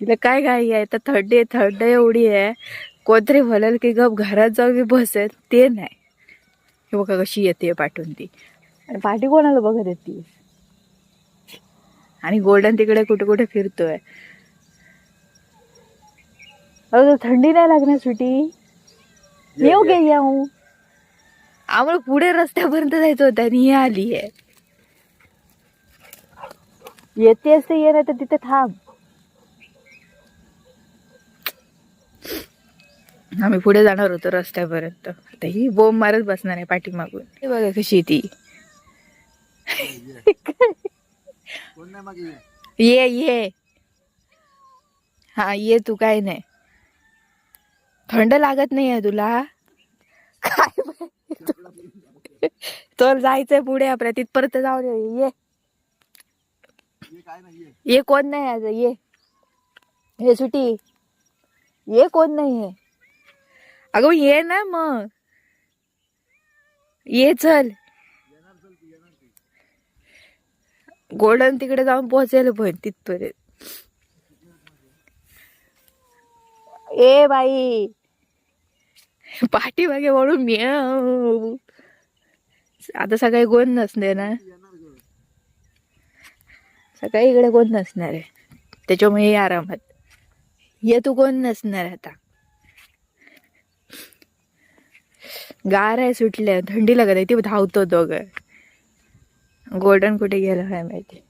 तिला काय घाई आहे? तर थंडी आहे थंड एवढी आहे. कोणतरी भलेल की गप घरात जाऊन मी बसेल ते नाही. हे बघा कशी येते पाठवून ती. आणि पाठी कोणाला बघत येते आणि गोल्डन तिकडे कुठे कुठे फिरतोय. अगं थंडी नाही लागणार सुटी येऊ गे येऊ? आम्हाला पुढे रस्त्यापर्यंत जायचं होतं आणि ही आली आहे. येते असते ये नाही तर तिथे थांब. आम्ही पुढे जाणार होतो रस्त्यापर्यंत. आता ही बोंब मारत बसणार आहे पाठीमागून. हे बघा कशी ती. ये. ये. हा ये तू काय नाही. थंड लागत नाही आहे तुला. काय तर जायचंय पुढे आपल्या. तिथपर्यंत जाऊ दे ये ये. ये. ये कोण नाही आज ये. हे सुटी. ये कोण नाही आहे. अगं ये ना मग. ये चल. गोल्डन तिकडे जाऊन पोहोचेल पण तिथपर्यंत. ए बाई. पाठीमागे वळून मी आता सकाळी कोण नसणार ना? सकाळी इकडे कोण नसणार आहे? त्याच्यामुळे ये आरामात. ये तू कोण नसणार आता? गार आहे सुटल्या थंडी लागत आहे ती धावतो दोघं गोल्डन कुठे गेलं काय माहिती.